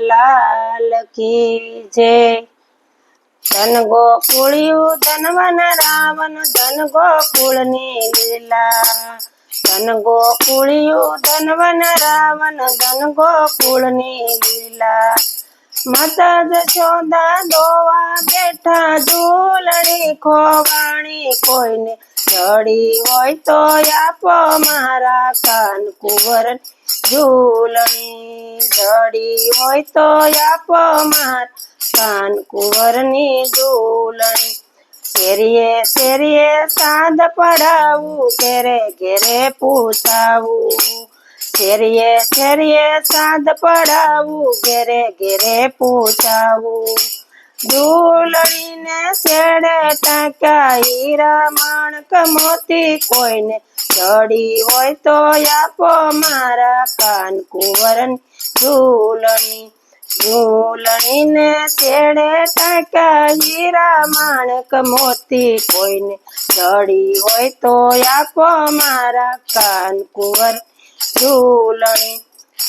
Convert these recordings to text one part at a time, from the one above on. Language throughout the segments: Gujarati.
લાલ કી જય ધન ગોકુળિયું ધનવન રાવણ ધન ગોકુળની લીલા ધન ગોકુળિયું ધનવન રાવણ ધન ગોકુળની લીલા માતા જશોદા દોવા બેઠા, ઝૂલણી ખોવાણી કોઈને ચડી હોય તો આપો મારા કાન કુંવર ઝૂલણી. જડી હોય તો આપો મારા. કાન કુંવરની ઝૂલણી શેરીએ શેરીએ સાદ પડાવું ઘેરે ઘેરે પૂછાવું. શેરીએ શેરીએ સાદ પડાવું ઘેરે ઘેરે પૂછાવું. દુલણીને શેડે ટાંક્યા હીરા માણક મોતી કોઈને ચડી હોય તો આપો મારા કાન કુંવરન ઝૂલણી ઝૂલણીને શેડે ટાંક્યા હીરા માણક મોતી કોઈને ચડી હોય તો આપો મારા કાન કુંવર ઝૂલણી.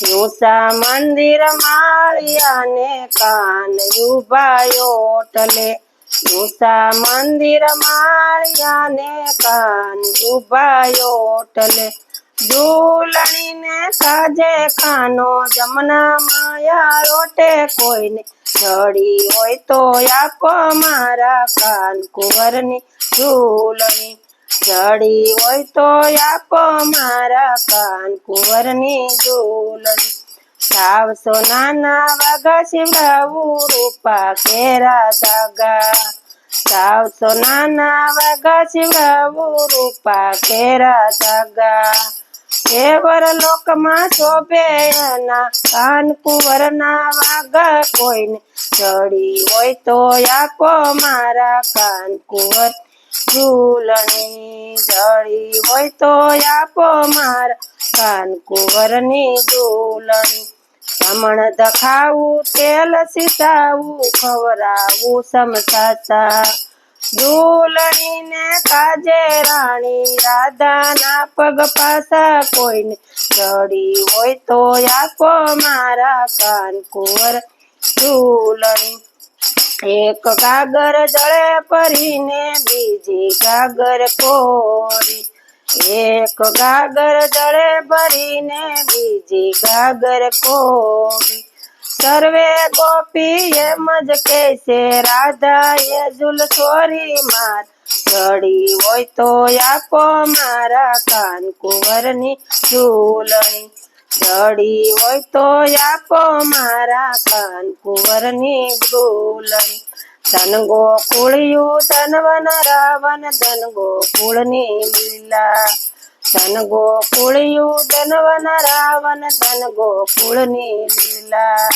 ઊંચા મંદિર માળિયાને કાન ઉભાયો ટલે ઊંચા મંદિર માળિયાને કાન ઉભાયો ઓટલે. ઝૂલણીને સાજે ખાનો જમના માયા રોટે કોઈને. જડી હોય તો આપો મારા કાન કુંવરની ઝૂલણી જડી હોય તો આપો મારા કાન કુંવરની ઝૂલણી સાવસો નાના વાઘા શિવડાવું રૂપા કેરા દાગા સાવસો નાના વાઘા શિવડાવું રૂપા કેરા દાગા કેવર લોકમાં શોભે એના કાન કુંવરના વાઘા કોઈને ચડી હોય તો આપો મારા કાન કુંવર ઝૂલણી જળી હોય તો આપો મારા કાન કુંવરની ઝૂલણી. જમણ દખાવું, તેલ સીતાવું ખવરાવું સમસાતા ઝૂલણીને કાજે રાણી, રાધાના પગ પાસા કોઈને ચડી હોય તો આપો મારા કાન કુંવર ઝૂલણી એક ગાગર જળે પરીને બીજી ગાગર કોરી. એક ગાગર જળે ભરીને બીજી ગાગર કોરી સર્વે ગોપી એમ જ કે છે રાધા એ ઝુલ છોરી માર. ચડી હોય તો આપો મારા કાન કુંવરની ચૂલણી. ચડી હોય તો આપો મારા કાન કુંવરની ઝૂલણી ધન ગોકુળિયું ધનવન રાવણ ધન ગોકુળની લીલા ધન ગોકુળિયું ધનવન રાવણ ધન ગોકુળની લીલા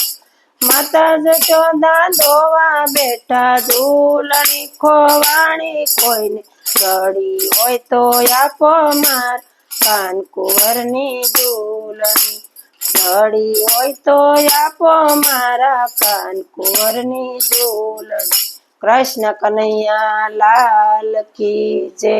માતા ચોદા ધોવા બેઠા ઝૂલણી ખોવાણી કોઈને રડી હોય તો આપો માર કાન કુંવરની ઝૂલણી જડી હોય તો આપો મારા કાન કુંવરની ઝૂલણી કૃષ્ણ કનૈયા લાલ કી જય.